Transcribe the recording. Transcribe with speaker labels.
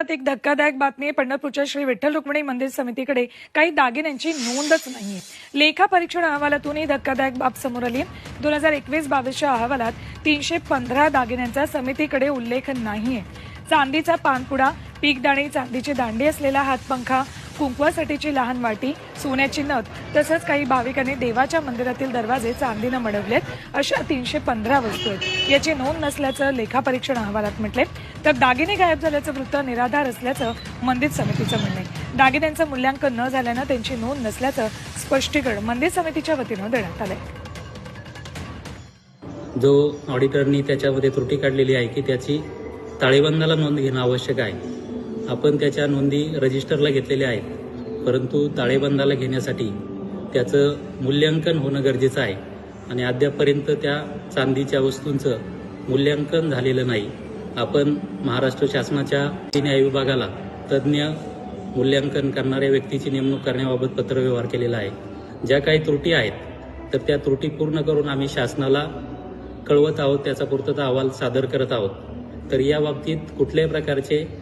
Speaker 1: एक धक्कादायक बातमी आहे. पंढरपूरच्या श्री विठ्ठल रुक्मिणी मंदिर समितीकडे काही दागिन्यांची नोंदच नाहीये. लेखा परीक्षण अहवालातून ही धक्कादायक बाब समोर आली आहे दोन हजार एकवीस बावीसच्या अहवालात तीनशे पंधरा दागिन्यांचा समितीकडे उल्लेख नाहीये. चांदीचा पानपुडा पीकदाणी चांदीची दांडी असलेला हातपंखा कुंकवासाठीची लहान वाटी सोन्याची नथ तसंच काही भाविकांनी देवाच्या मंदिरातील दरवाजे चांदीनं मडवलेत अशा तीनशे पंधरा वस्तू आहेत. याची नोंद नसल्याचं लेखापरीक्षण अहवालात म्हटले तर दागिने गायब झाल्याचं वृत्त निराधार असल्याचं मंदिर समितीचं म्हणणं आहे. दागिन्यांचं मूल्यांकन न झाल्यानं त्यांची नोंद नसल्याचं स्पष्टीकरण मंदिर समितीच्या वतीनं देण्यात आलंय.
Speaker 2: जो ऑडिटरनी त्याच्यामध्ये त्रुटी काढलेली आहे की त्याची ताळेबंदाला नोंद घेणं आवश्यक आहे. आपण त्याच्या नोंदी रजिस्टरला घेतलेल्या आहेत. परंतु ताळेबंदाला घेण्यासाठी त्याचं मूल्यांकन होणं गरजेचं आहे आणि अद्यापपर्यंत त्या चांदीच्या वस्तूंचं मूल्यांकन झालेलं नाही. आपण महाराष्ट्र शासनाच्या न्याय विभागाला तज्ज्ञ मूल्यांकन करणाऱ्या व्यक्तीची नेमणूक करण्याबाबत पत्रव्यवहार केलेला आहे. ज्या काही त्रुटी आहेत तर त्या त्रुटी पूर्ण करून आम्ही शासनाला कळवत आहोत त्याचा पूर्तता अहवाल सादर करत आहोत. तर या बाबतीत कुठल्याही प्रकारचे